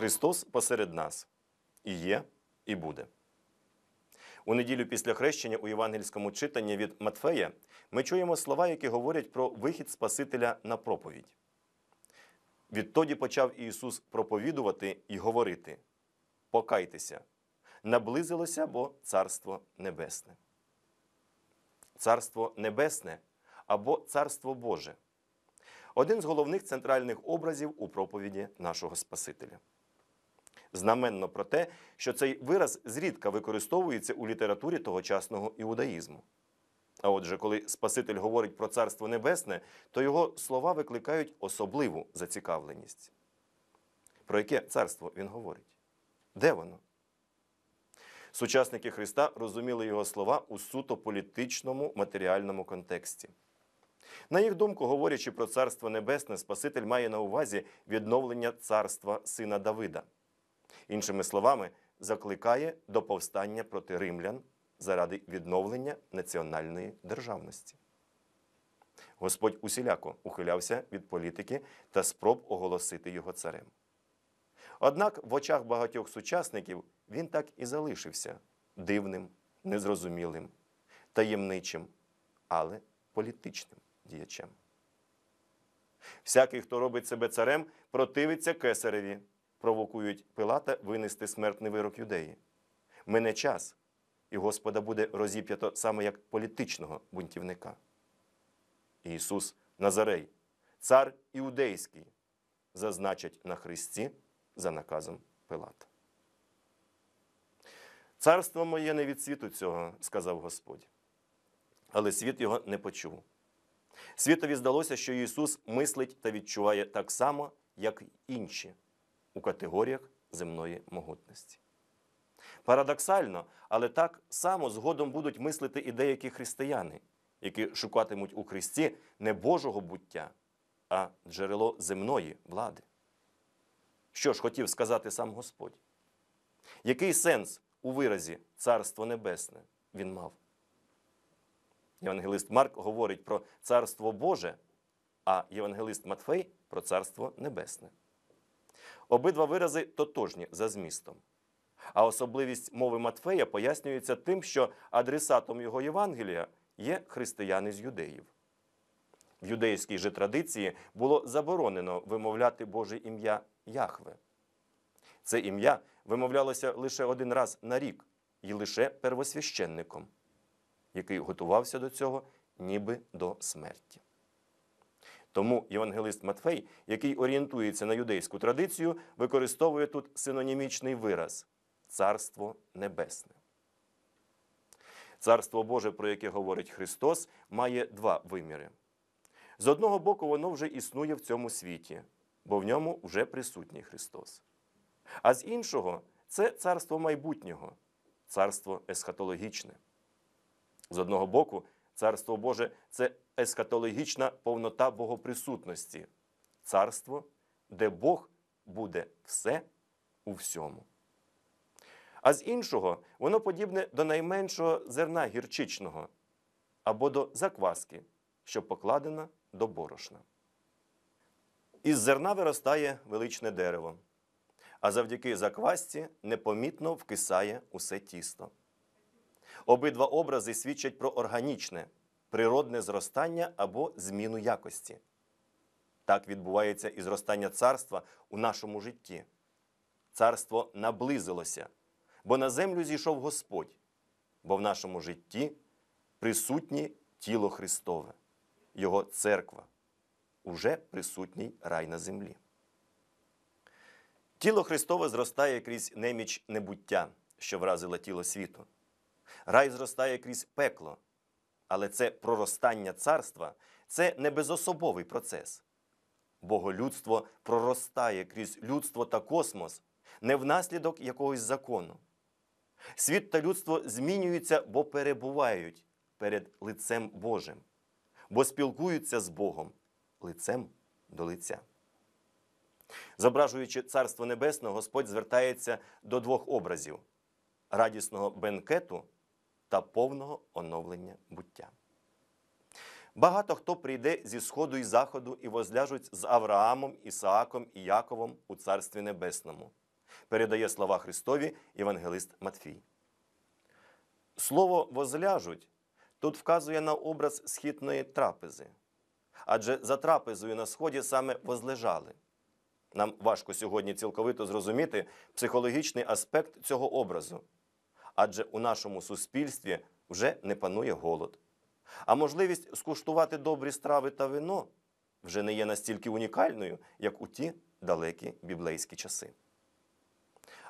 Христос посеред нас і є, і буде. У неділю після хрещення у євангельському читанні від Матфея ми чуємо слова, які говорять про вихід Спасителя на проповідь. Відтоді почав Ісус проповідувати і говорити: Покайтеся, наблизилося бо Царство Небесне. Царство Небесне або Царство Боже один з головних центральних образів у проповіді нашого Спасителя. Знаменно про те, що цей вираз зрідка використовується у літературі тогочасного іудаїзму. А отже, коли Спаситель говорить про Царство Небесне, то його слова викликають особливу зацікавленість. Про яке царство він говорить? Де воно? Сучасники Христа розуміли його слова у суто політичному матеріальному контексті. На їх думку, говорячи про Царство Небесне, Спаситель має на увазі відновлення царства сина Давида. Іншими словами, закликає до повстання проти римлян заради відновлення національної державності. Господь усіляко ухилявся від політики та спроб оголосити його царем. Однак в очах багатьох сучасників він так і залишився дивним, незрозумілим, таємничим, але політичним діячем. Всякий, хто робить себе царем, противиться кесареві, провокують Пилата винести смертний вирок юдеї. Мине час, і Господа буде розіп'ято саме як політичного бунтівника. Ісус Назарей, цар іудейський, зазначить на Христі за наказом Пилата. Царство моє не від світу цього, сказав Господь. Але світ його не почув. Світові здалося, що Ісус мислить та відчуває так само, як інші у категоріях земної могутності. Парадоксально, але так само згодом будуть мислити і деякі християни, які шукатимуть у Христі не Божого буття, а джерело земної влади. Що ж хотів сказати сам Господь? Який сенс у виразі Царство Небесне він мав? Євангелист Марк говорить про Царство Боже, а Євангелист Матфей про Царство Небесне. Обидва вирази тотожні за змістом. А особливість мови Матфея пояснюється тим, що адресатом його Євангелія є християни з юдеїв. В юдейській же традиції було заборонено вимовляти Боже ім'я Яхве. Це ім'я вимовлялося лише один раз на рік і лише первосвященником який готувався до цього ніби до смерті. Тому євангелист Матфей, який орієнтується на юдейську традицію, використовує тут синонімічний вираз Царство Небесне. Царство Боже, про яке говорить Христос, має два виміри. З одного боку, воно вже існує в цьому світі, бо в ньому вже присутній Христос. А з іншого, це царство майбутнього, царство есхатологічне. З одного боку, Царство Боже це ескатологічна повнота Богоприсутності, царство, де Бог буде все у всьому. А з іншого, воно подібне до найменшого зерна гірчичного або до закваски, що покладена до борошна. Із зерна виростає величне дерево, а завдяки заквасці непомітно вкисає усе тісто. Обидва образи свідчать про органічне, природне зростання або зміну якості. Так відбувається і зростання царства у нашому житті. Царство наблизилося, бо на землю зійшов Господь, бо в нашому житті присутнє тіло Христове, Його церква, уже присутній рай на землі. Тіло Христове зростає крізь неміч небуття, що вразило тіло світу. Рай зростає крізь пекло, але це проростання царства це не безособовий процес. Боголюдство проростає крізь людство та космос не внаслідок якогось закону. Світ та людство змінюються, бо перебувають перед лицем Божим, бо спілкуються з Богом лицем до лиця. Зображуючи Царство Небесне, Господь звертається до двох образів радісного бенкету та повного оновлення буття. Багато хто прийде зі сходу і заходу і возляжуть з Авраамом, Ісааком і Яковом у Царстві Небесному, передає слова Христові євангелист Матфій. Слово возляжуть тут вказує на образ східної трапези. Адже за трапезою на сході саме возлежали. Нам важко сьогодні цілковито зрозуміти психологічний аспект цього образу. Адже у нашому суспільстві вже не панує голод. А можливість скуштувати добрі страви та вино вже не є настільки унікальною, як у ті далекі біблейські часи.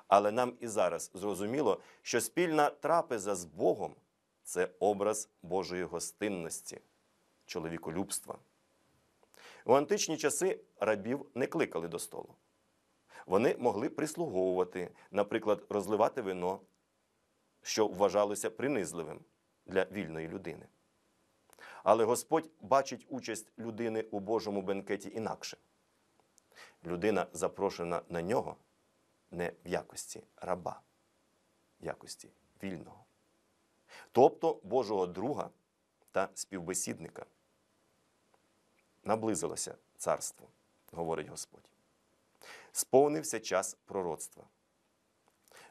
Але нам і зараз зрозуміло, що спільна трапеза з Богом це образ Божої гостинності, чоловіколюбства. У античні часи рабів не кликали до столу. Вони могли прислуговувати, наприклад, розливати вино, що вважалося принизливим для вільної людини. Але Господь бачить участь людини у Божому бенкеті інакше. Людина запрошена на нього не в якості раба, в якості вільного, тобто Божого друга та співбесідника. Наблизилося царство, говорить Господь. Сповнився час пророцтва.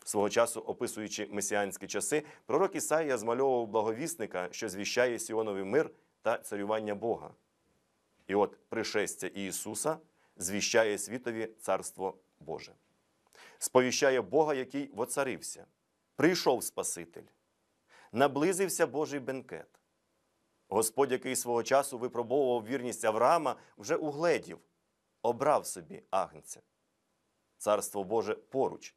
Свого часу, описуючи месіанські часи, пророк Ісаїя змальовував благовісника, що звіщає Сіоновий мир та царювання Бога. І от пришестя Ісуса звіщає світові Царство Боже, сповіщає Бога, який воцарився. Прийшов Спаситель, наблизився Божий бенкет. Господь, який свого часу випробовував вірність Авраама, вже угледів, обрав собі агнця. Царство Боже поруч,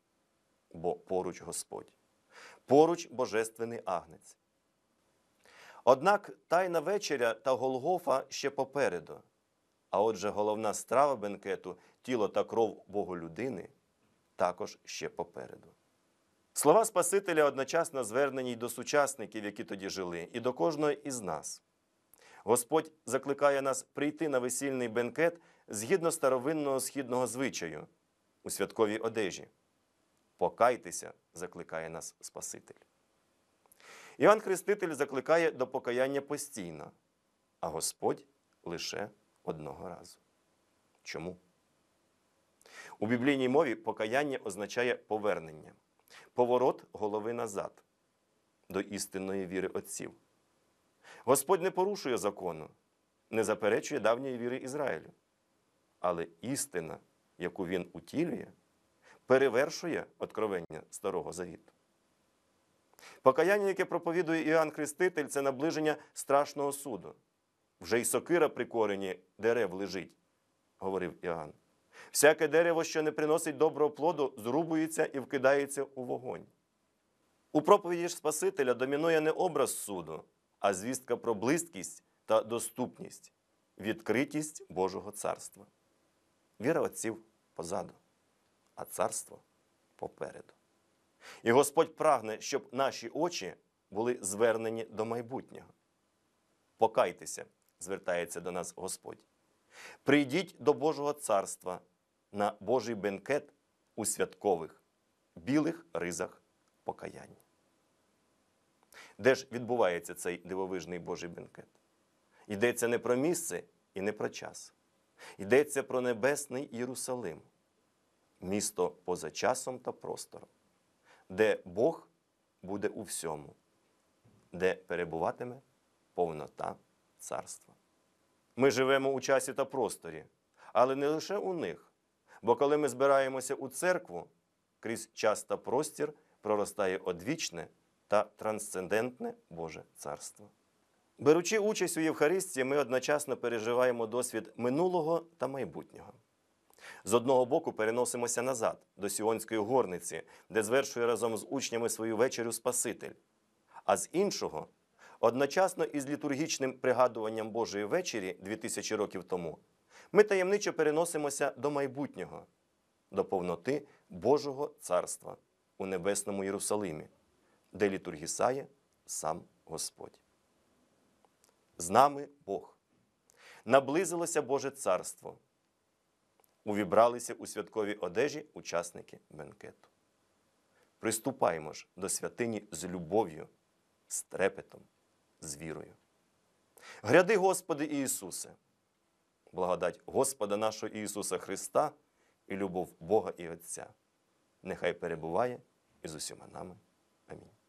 бо поруч Господь, поруч Божественний агнець. Однак тайна вечеря та Голгофа ще попереду. А отже, головна страва бенкету, тіло та кров Богу людини, також ще попереду. Слова Спасителя одночасно звернені й до сучасників, які тоді жили, і до кожного із нас. Господь закликає нас прийти на весільний бенкет згідно старовинного східного звичаю у святковій одежі. Покайтеся, закликає нас Спаситель. Іван Хреститель закликає до покаяння постійно, а Господь лише одного разу. Чому? У біблійній мові покаяння означає повернення, поворот голови назад до істинної віри отців. Господь не порушує закону, не заперечує давньої віри Ізраїлю. Але істина, яку він утілює, перевершує откровення Старого Завіту. Покаяння, яке проповідує Іоанн Хреститель, це наближення страшного суду. Вже й сокира при корені дерев лежить, говорив Іоанн. Всяке дерево, що не приносить доброго плоду, зрубується і вкидається у вогонь. У проповіді ж Спасителя домінує не образ суду, а звістка про близькість та доступність, відкритість Божого царства. Віра отців позаду, а царство попереду. І Господь прагне, щоб наші очі були звернені до майбутнього. Покайтеся, звертається до нас Господь. Прийдіть до Божого царства на Божий бенкет у святкових, білих ризах покаяння. Де ж відбувається цей дивовижний Божий бенкет? Йдеться не про місце і не про час. Йдеться про небесний Єрусалим, місто поза часом та простором, де Бог буде у всьому, де перебуватиме повнота царства. Ми живемо у часі та просторі, але не лише у них. Бо коли ми збираємося у церкву, крізь час та простір проростає одвічне та трансцендентне Боже Царство. Беручи участь у Євхаристії, ми одночасно переживаємо досвід минулого та майбутнього. З одного боку переносимося назад до Сіонської горниці, де звершує разом з учнями свою вечерю Спаситель, а з іншого, одночасно із літургічним пригадуванням Божої вечері 2000 років тому, ми таємничо переносимося до майбутнього, до повноти Божого царства у небесному Єрусалимі, де літургісає сам Господь. З нами Бог. Наблизилося Боже царство. Увібралися у святкові одежі учасники бенкету. Приступаємо ж до святині з любов'ю, з трепетом, з вірою. Гряди, Господи Ісусе, благодать Господа нашого Ісуса Христа і любов Бога і Отця, нехай перебуває і з усіма нами. Амінь.